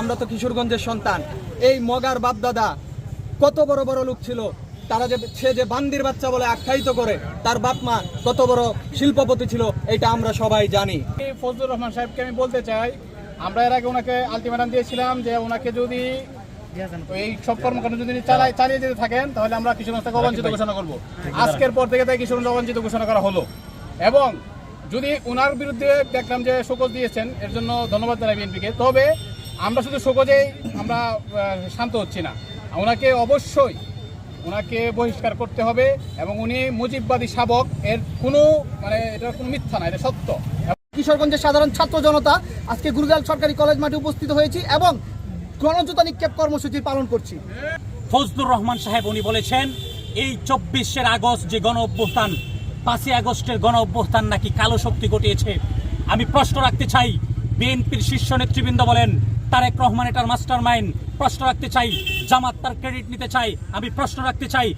আমরা তো কিশোরগঞ্জের সন্তান। এই মগার বাপদাদা কত বড় বড় লোক ছিল তারা যে সে যে বান্দির বাচ্চা বলে আখ্যায়িত করে তার বাপ মা কত বড় শিল্পপতি ছিল এটা আমরা সবাই জানি। এই ফজলুর রহমান সাহেবকে আমি বলতে চাই আমরা এর আগে ওনাকে আলটিমেটাম দিয়েছিলাম যে ওনাকে যদি এই সব কর্মকাণ্ড যদি চালাই চালিয়ে যেতে থাকেন তাহলে আমরা কিশোরগঞ্জ থেকে অবাঞ্ছিত ঘোষণা করব। আজকের পর থেকে তাই কিশোরগঞ্জ অবাঞ্ছিত ঘোষণা করা হলো। এবং যদি ওনার বিরুদ্ধে দেখলাম যে শোকজ দিয়েছেন, এর জন্য ধন্যবাদ জানাই বিএনপিকে। তবে আমরা শুধু শোকজেই আমরা শান্ত হচ্ছি না। ওনাকে অবশ্যই ওনাকে বহিষ্কার করতে হবে এবং উনি মুজিববাদী শাবক, এর কোনো মানে এটা কোনো মিথ্যা না, এটা সত্য। কিশোরগঞ্জের সাধারণ ছাত্র জনতা আজকে গুরগাল সরকারি কলেজ মাঠে উপস্থিত হয়েছি এবং গণজোতা নিক্ষেপ কর্মসূচি পালন করছি। ফজলুর রহমান সাহেব, উনি বলেছেন, এই চব্বিশের আগস্ট যে গণ অভ্যুত্থান পাঁচই আগস্টের গণ অভ্যুত্থান নাকি কালো শক্তি ঘটিয়েছে? আমি প্রশ্ন রাখতে চাই, বিএনপির শীর্ষ নেতৃবৃন্দ বলেন, তারেক রহমান এটার মাস্টার মাইন্ড প্রশ্ন রাখতে চাই, জামাত তার ক্রেডিট নিতে চাই আমি প্রশ্ন রাখতে চাই।